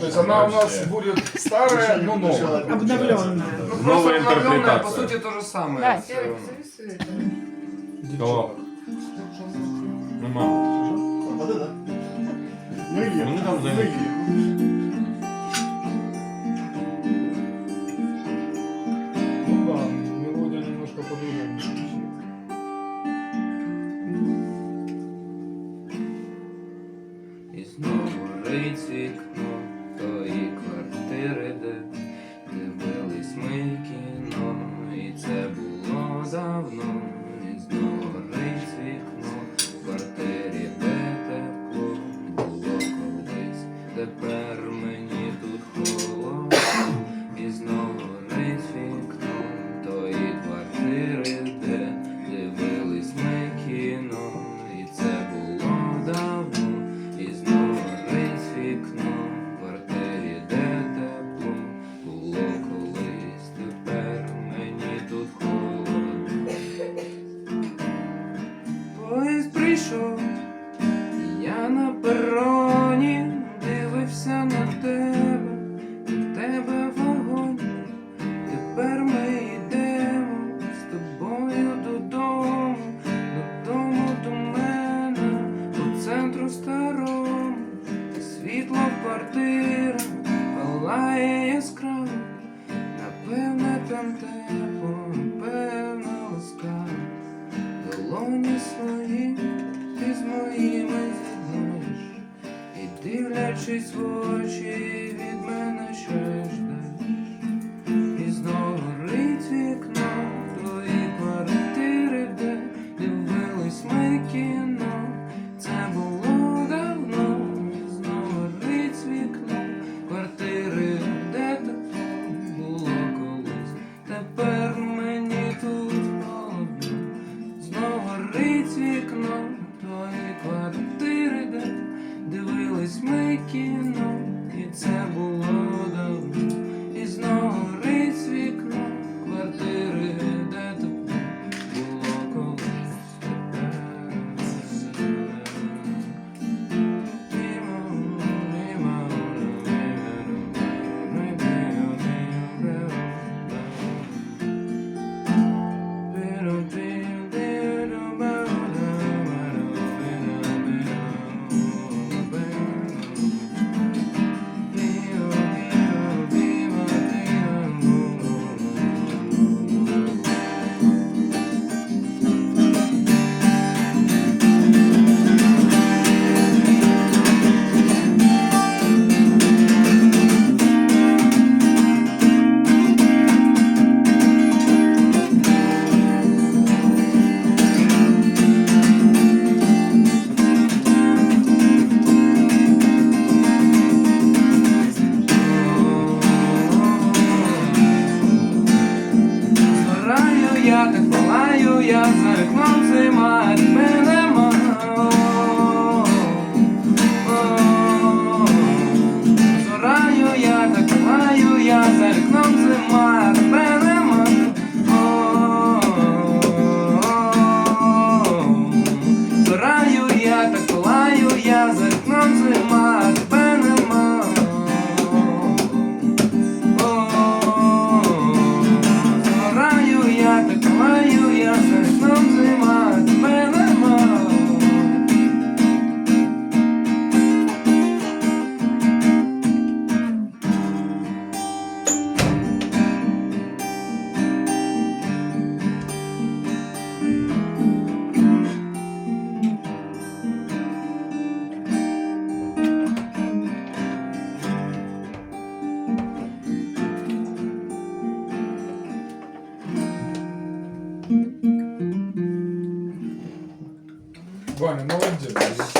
То есть она у нас будет старая, но новая. Обновленная. Ну, Новая просто обновленная, интерпретация. по сути, то же самое. Да. Всё Ярик, равно. позови Свету. Кого? Нема. Вода, да? Ну є. Вони там Ну, зайняті. є. Ну да, мелодия немножко по-другому. звучит. І знову рить давно, не згорить вікно в квартирі, де тепло було колись, тепер мені Поїзд я на пероні дивився на тебе, в тебе вогонь. Тепер ми йдемо з тобою додому, додому до мене, по центру старому, світло в квартирах палає яскраво, дивлячись в очі від мене breaking up. Я, так маю, я, за вікном зима, від тебе Bueno, no będzie.